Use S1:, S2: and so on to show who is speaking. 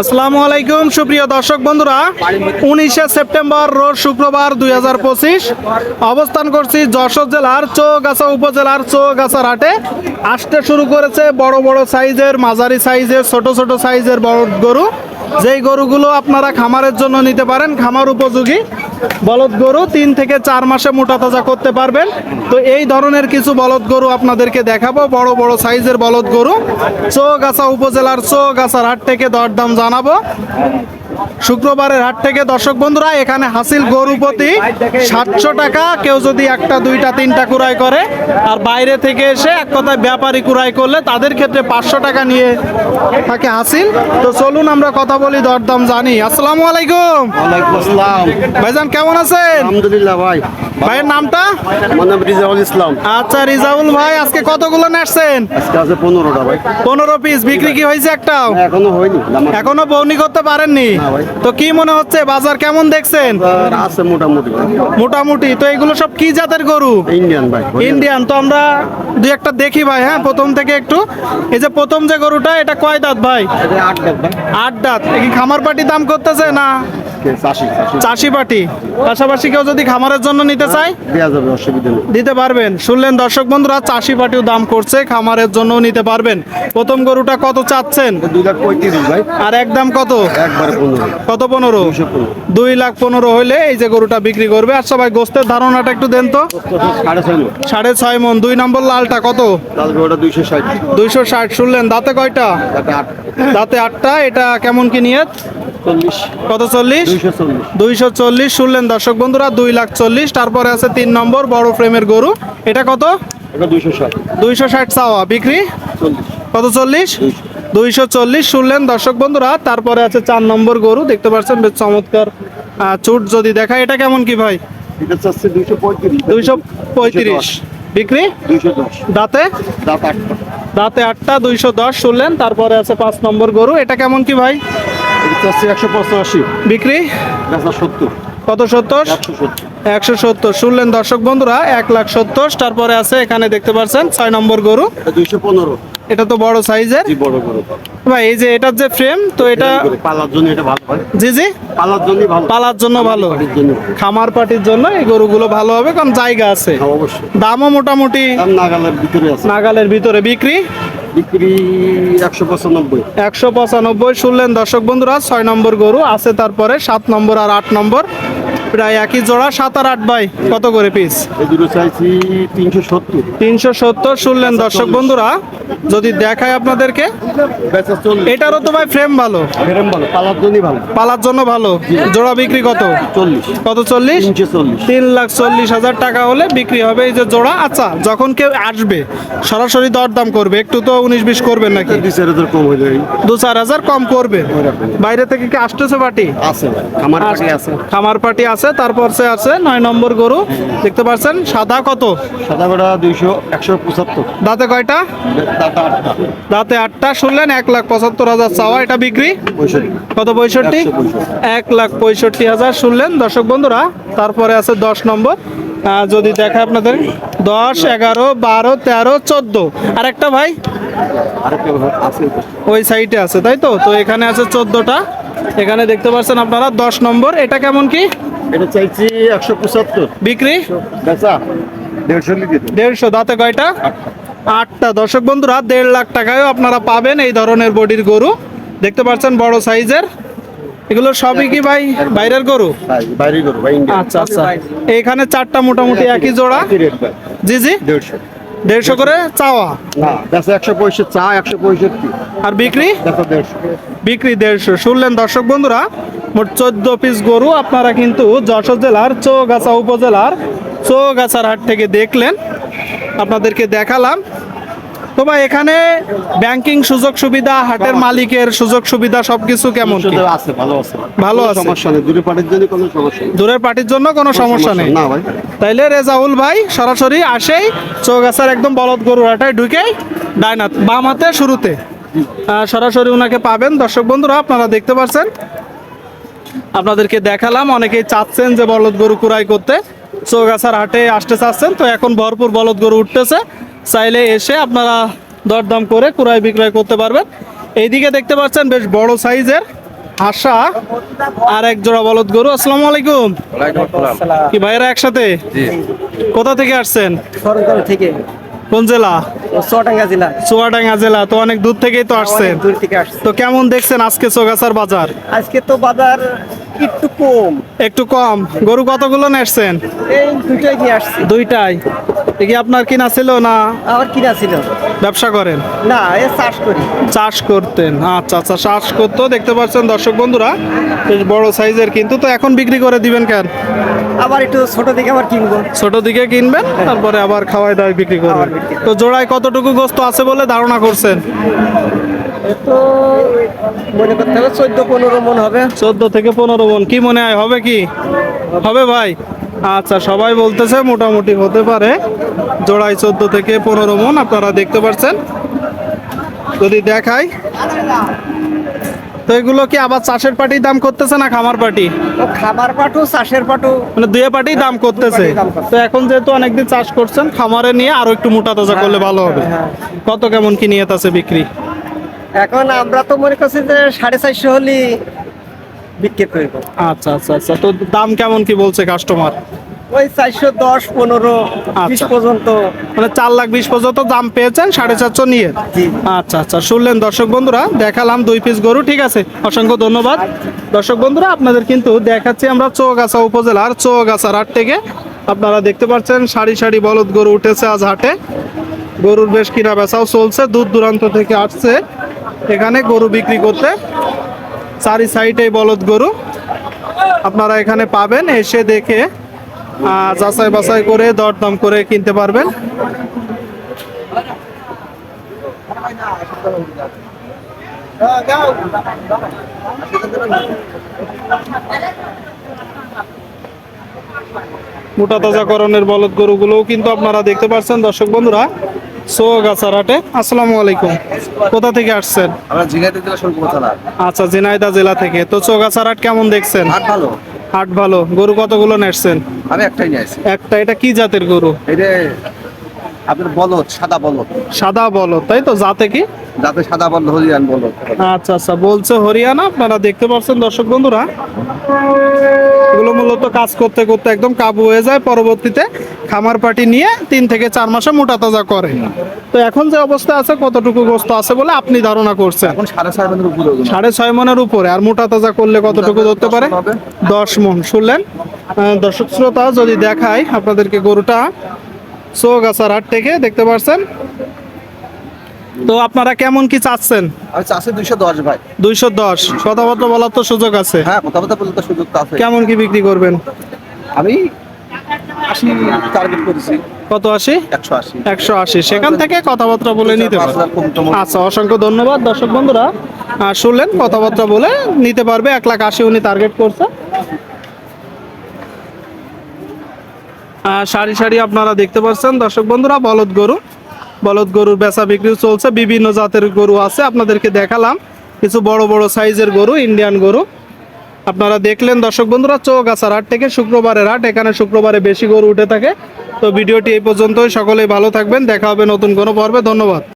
S1: আসসালামু আলাইকুম, সুপ্রিয় দর্শক বন্ধুরা। উনিশে সেপ্টেম্বর রোজ শুক্রবার দুই হাজার পঁচিশ, অবস্থান করছি যশোর জেলার চৌগাছা উপজেলার চৌগাছার হাটে আসতে শুরু করেছে বড় বড় সাইজের, মাঝারি সাইজের, ছোট ছোট সাইজের বড় গরু। যেই গরুগুলো আপনারা খামারের জন্য নিতে পারেন, খামার উপযোগী। বলদ গরু তিন থেকে চার মাসে মোটা তাজা করতে পারবেন। তো এই ধরনের কিছু বলদ গরু আপনাদেরকে দেখাবো, বড় বড় সাইজের বলদ গরু। চৌগাছা উপজেলার চৌগাছার হাট থেকে দরদাম জানাব। শুক্রবারের হাট থেকে দর্শক বন্ধুরা এখানে হাসিল গরু প্রতি সাতশো টাকা। কেউ যদি একটা দুইটা তিনটা কুড়াই করে আর বাইরে থেকে এসে এক কথায় ব্যাপারী কুড়াই করলে তাদের ক্ষেত্রে পাঁচশো টাকা নিয়ে থাকে হাসিল। তো চলুন আমরা কথা বলি দরদাম জানি। আসসালামু আলাইকুম। ভাইজান কেমন আছেন?
S2: আলহামদুলিল্লাহ ভাই।
S1: ভাইয়ের নামটা?
S2: আমার নাম রিজাউল ইসলাম।
S1: আচ্ছা রিজাউল ভাই আজকে কতগুলো নেসছেন
S2: আজকে আছে পনেরোটা ভাই।
S1: পনেরো পিস বিক্রি কি হয়েছে একটাও?
S2: এখনও হয়নি
S1: এখনও বৌনি করতে পারেননি? তো কি মনে হচ্ছে বাজার কেমন দেখছেন?
S2: আছে মোটামুটি
S1: মোটামুটি তো এগুলো সব কি জাতের গরু?
S2: ইন্ডিয়ান ভাই
S1: ইন্ডিয়ান তো আমরা দুই একটা দেখি ভাই হ্যাঁ প্রথম থেকে একটু। এই যে প্রথম যে গরুটা এটা কয় দাঁত ভাই?
S2: আট
S1: দাঁত কি খামার পাটি দাম করতেছে না?
S2: চাষি
S1: পাটি। পাশাপাশি কেউ যদি খামারের জন্য নিতে চায়
S2: দেওয়া যাবে অসুবিধা নেই।
S1: দিতে পারবেন। শুনলেন দর্শক বন্ধুরা চাষি পাটিও দাম করছে খামারের জন্য নিতে পারবেন। প্রথম গরুটা কত চাচ্ছেন?
S2: দুই লাখ পঁয়ত্রিশ ভাই।
S1: আর একদম কত?
S2: একবারে পনেরো।
S1: কত পনেরো? দুই লাখ পনেরো হইলে এই যে গরুটা বিক্রি করবে। আর সবাই গোস্তের ধারণাটা একটু দেন তো।
S2: সাড়ে ছয়
S1: মন। দুই নম্বর লালটা কত?
S2: দুইশো ষাট।
S1: শুনলেন দাঁতে কয়টা? দাঁতে আটটা। এটা কেমন কি
S2: চল্লিশ
S1: কত চল্লিশ?
S2: দুইশো চল্লিশ।
S1: শুনলেন দর্শক বন্ধুরা দুই লাখ চল্লিশ। তারপরে আছে তিন নম্বর বড় ফ্রেমের গরু। এটা কত?
S2: দুইশো ষাট।
S1: চাওয়া। বিক্রি? কত চল্লিশ? দুইশো। চল্লিশ শুনলেন দর্শক বন্ধুরা। তারপরে আছে চার নম্বর গরু। দেখতে পাচ্ছেন বেশ চমৎকার চুট যদি দেখা এটা কেমন কি ভাই?
S2: দুইশো পঁয়ত্রিশ।
S1: বিক্রি? দাঁতে?
S2: দাঁত আটটা।
S1: দুইশো দশ শুনলেন তারপরে আছে পাঁচ নম্বর গরু। এটা কেমন কি ভাই?
S2: একশো পঁচাশি।
S1: বিক্রি?
S2: সত্তর।
S1: কত সত্তর?
S2: একশো সত্তর।
S1: শুনলেন দর্শক বন্ধুরা এক লাখ সত্তর। তারপরে আছে এখানে দেখতে পাচ্ছেন ছয় নম্বর গরু।
S2: এটা দুইশো পনেরো।
S1: এটা তো বড় সাইজের।
S2: বড় বড়
S1: ভাই এই যে এটার যে ফ্রেম তো এটা
S2: পালার জন্য এটা ভালো হয়।
S1: জি জি।
S2: পালার জন্য ভালো।
S1: পালার জন্য ভালো। খামার পাটির জন্য এই গরুগুলো ভালো হবে কারণ জায়গা আছে।
S2: হ্যাঁ, অবশ্যই।
S1: দামও মোটামুটি
S2: নাগালের ভিতরে আছে।
S1: নাগালের ভিতরে বিক্রি?
S2: বিক্রি একশো পঁচানব্বই।
S1: একশো পঁচানব্বই। শুনলেন দর্শক বন্ধুরা ছয় নম্বর গরু আছে তারপরে সাত নম্বর আর আট নম্বর। প্রায় একই জোড়া সাত আর আট বাই কত করে পিস
S2: চাইছি তিনশো সত্তর।
S1: তিনশো সত্তর শুনলেন দর্শক বন্ধুরা যদি দেখায় আপনাদেরকে এটারও তো ভাই ফ্রেম ভালো।
S2: ফেরম ভালো পালার জন্য ভালো।
S1: পালার জন্য ভালো। জোড়া বিক্রি কত?
S2: চল্লিশ।
S1: কত চল্লিশ? তিন লাখ চল্লিশ হাজার টাকা হলে বিক্রি হবে এই যে জোড়া। আচ্ছা যখন কেউ আসবে সরাসরি দরদাম করবে একটু তো উনিশ বিশ করবেন নাকি?
S2: দুই চার হাজার কম হয়ে
S1: দু চার হাজার কম করবে। বাইরে থেকে কি আসতেছে পার্টি
S2: আছে আমার কাছে আছে।
S1: খামার পার্টি আছে। তারপর সে আছে নয় নম্বর গরু। দেখতে পাচ্ছেন সাদা কত?
S2: সাদা বেড়া দুইশো একশো পঁচাত্তর।
S1: দাঁতে কয়টা?
S2: দাঁতে আটটা।
S1: শুনলেন? এক লাখ পঁচাত্তর হাজার চাওয়া এটা বিক্রি? কত পঁয়ষট্টি? এক লাখ পঁয়ষট্টি হাজার শুনলেন? দর্শক বন্ধুরা তারপরে আছে দশ নম্বর। যদি দেখা আপনাদের দশ এগারো বারো তেরো চোদ্দ। আর একটা ভাই ওই সাইডে আছে তাই তো? তো এখানে আছে চোদ্দটা। এখানে দেখতে পাচ্ছেন আপনারা দশ নম্বর। এটা কেমন কি?
S2: এটা চাইছি একশো পঁচাত্তর।
S1: বিক্রি?
S2: বেচা। দেড়শো
S1: দেড়শো দাঁতে কয়টা? আটটা। দর্শক বন্ধুরা দেড় লাখ টাকায়ও আপনারা পাবেন এই ধরনের বডির গরু। দেখতে পাচ্ছেন বড় সাইজের। এগুলো সবই কি ভাই বাইরের গরু? আচ্ছা আচ্ছা। এখানে চারটা মোটামুটি একই জোড়া? জি জি।
S2: দেড়শো।
S1: দেড়শো করে চাওয়া?
S2: একশো পঁয়ষট্টি চা একশো পঁয়ষট্টি।
S1: আর বিক্রি? বিক্রি দেড়শো। শুনলেন দর্শক বন্ধুরা মোট চোদ্দ পিস গরু আপনারা কিন্তু যশোর জেলার চৌগাছা উপজেলার চৌগাছার হাট থেকে দেখলেন। আপনাদেরকে দেখালাম। তো ভাই এখানে ব্যাংকিং সুযোগ সুবিধা হাটের মালিকের সুযোগ সুবিধা সবকিছু কেমন কি?
S2: আছে ভালো আছে।
S1: ভালো আছে।
S2: সমস্যা নেই। দূরে পাঠিয়ে জন্য কোনো সমস্যা নেই।
S1: দূরের পার্টির জন্য কোনো সমস্যা নেই।
S2: না ভাই।
S1: তাইলে রেজাউল ভাই সরাসরি আসেই চৌগাছার একদম বলদ গরুর হাটায় ঢুকেই ডাইনাত বাম হাতে শুরুতে। সরাসরি ওনাকে পাবেন। দর্শক বন্ধুরা আপনারা দেখতে পাচ্ছেন আপনাদেরকে দেখালাম অনেকেই চাচ্ছেন যে বলদ গরু কুড়াই করতে। চৌগাছার হাটে আসতে চাচ্ছেন তো এখন ভরপুর বলদ গরু উঠতেছে। চাইলে এসে আপনারা দরদাম করে কুড়াই বিক্রয় করতে পারবেন। এইদিকে দেখতে পাচ্ছেন বেশ বড় সাইজের হাসা আর এক জোড়া বলদ গরু। আসসালামু আলাইকুম। কি ভাইরা একসাথে? কোথা থেকে আসছেন?
S3: থেকে।
S1: কোন জেলা?
S3: চুয়াডাঙ্গা জেলা।
S1: চুয়াডাঙ্গা জেলা তো অনেক দূর থেকেই তো আসছেন।
S3: দূর থেকে আসছে।
S1: তো কেমন দেখছেন আজকে চৌগাছার বাজার?
S3: আজকে তো বাজার একটু কম।
S1: একটু কম। গরু কতগুলো নেসছেন
S3: এই দুটোই নিয়ে আসছি।
S1: দুইটাই। এ কি আপনার কিনা ছিল না?
S3: আমার কিনা ছিল।
S1: ব্যবসা করেন?
S3: না এ চাষ করি।
S1: চাষ করতেন। আচ্ছা আচ্ছা চাষ করতো দেখতে পাচ্ছেন দর্শক বন্ধুরা বেশ বড় সাইজের কিন্তু তো এখন বিক্রি করে দিবেন কেন?
S3: আবার একটু ছোট দিকে আবার কিনবো।
S1: ছোট দিকে কিনবেন তারপরে আবার খাওয়াই দাওয়াই বিক্রি করবেন। তো জোড়ায় কতটুকু গোস্ত আছে বলে ধারণা করছেন?
S3: তো মনে করতে হবে চোদ্দ পনেরো মন হবে।
S1: চোদ্দ থেকে পনেরো মন। কি মনে হয় হবে কি? হবে ভাই? আচ্ছা সবাই বলতেছে মোটামুটি হতে পারে। জোড়ায় চোদ্দ থেকে পনেরো মন আপনারা দেখতে পাচ্ছেন যদি দেখাই। তো এগুলো কি আবার চাষের পাটি দাম করতেছে না খামার পাটি
S3: ও খাবার পাঠু চাষের পাঠু
S1: মানে দুয়ে পাটি দাম করতেছে।
S3: পাটি।
S1: তো এখন যেহেতু অনেকদিন চাষ করছেন খামারে নিয়ে আরও একটু মোটা তাজা করলে ভালো হবে।
S3: হ্যাঁ।
S1: কত কেমন কি নিয়ে আছে বিক্রি?
S3: এখন আমরা তো মনে করছি যে সাড়ে চারশো হলে বিক্রি করব।
S1: আচ্ছা আচ্ছা আচ্ছা। তো দাম কেমন কি বলছে কাস্টমার
S3: ওই চারশো দশ পনেরো বিশ
S1: আচ্ছা।
S3: পর্যন্ত।
S1: মানে চার লাখ বিশ পর্যন্ত দাম পেয়েছেন সাড়ে চারশো নিয়ে? আচ্ছা আচ্ছা। শুনলেন দর্শক বন্ধুরা দেখালাম দুই পিস গরু ঠিক আছে? অসংখ্য ধন্যবাদ। দর্শক বন্ধুরা আপনাদের কিন্তু দেখাচ্ছি আমরা চৌগাছা উপজেলার চৌগাছার হাট থেকে। আপনারা দেখতে পাচ্ছেন সারি সারি বলদ গরু উঠেছে আজ হাটে। গরুর বেশ কিনা বেচাও চলছে দূর দূরান্ত থেকে আসছে। এখানে গরু বিক্রি করতে। চারি সাইডে বলদ গরু। আপনারা এখানে পাবেন, এসে দেখে যাচাই বাছাই করে, দরদাম করে কিনতে পারবেন। মোটা তাজাকরণের বলদ গরুগুলোও কিন্তু আপনারা দেখতে পাচ্ছেন দর্শক বন্ধুরা সোগাছার হাটে। আসসালামু আলাইকুম। কোথা থেকে আসছেন?
S2: আমরা জিগাইতে জেলা সরকার থানা
S1: আচ্ছা ঝিনাইদা জেলা থেকে। তো চৌগাছার হাট কেমন দেখছেন?
S2: হাট ভালো।
S1: হাট ভালো। গরু কতগুলো নেসছেন
S2: আমি একটাই
S1: একটা এটা কি জাতের গরু?
S2: এটা আপনার বলদ সাদা বলদ।
S1: সাদা বলো তাই তো? জাতে কি?
S2: যাতে সাদা বলদ হরিয়ান বলদ।
S1: আচ্ছা আচ্ছা বলছে হরিয়ানা আপনারা দেখতে পাচ্ছেন দর্শক বন্ধুরা। এগুলো মূলত কাজ করতে করতে একদম কাবু হয়ে যায় পরবর্তীতে খামার পাটি নিয়ে তিন থেকে চার মাসে মোটা তাজা করে। তো এখন যে অবস্থা আছে কতটুকু গ্রস্ত আছে বলে আপনি ধারণা করছেন?
S2: এখন সাড়ে ছয় মনের উপরে
S1: সাড়ে ছয় মনের উপরে আর মোটা তাজা করলে কতটুকু ধরতে পারে?
S2: দশ
S1: মন। শুনলেন? দর্শক শ্রোতা যদি দেখায় আপনাদেরকে গরুটা চৌগাছার হাট থেকে দেখতে পাচ্ছেন তো আপনারা কেমন কি চাচ্ছেন?
S2: আমি চাষে দুইশো দশ ভাই।
S1: দুইশো দশ। কথাবার্তা বলার তো সুযোগ আছে।
S2: হ্যাঁ কথা বলতে বলতে সুযোগ আছে।
S1: কেমন কি বিক্রি করবেন?
S2: আমি আশি টার্গেট করেছি।
S1: কত আশি?
S2: একশো আশি।
S1: একশো আশি। সেখান থেকে কথাবার্তা বলে নিতে পারবেন। আচ্ছা অসংখ্য ধন্যবাদ। দর্শক বন্ধুরা শুনলেন কথাবার্তা বলে নিতে পারবে। এক লাখ আশি উনি টার্গেট করছে। সারি সারি আপনারা দেখতে পাচ্ছেন। দর্শক বন্ধুরা, বলদ গরু। বলদ গরুর বেচা বিক্রি চলছে। বিভিন্ন জাতের গরু আছে, আপনাদেরকে দেখালাম। কিছু বড় বড় সাইজের গরু, ইন্ডিয়ান গরু। আপনারা দেখলেন, দর্শক বন্ধুরা, চোখ চৌগাছার হাট থেকে শুক্রবারের হাট এখানে শুক্রবারে বেশি গরু উঠে থাকে। তো ভিডিওটি এই পর্যন্তই। সকলেই ভালো থাকবেন। দেখা হবে নতুন কোনো পর্বে। ধন্যবাদ।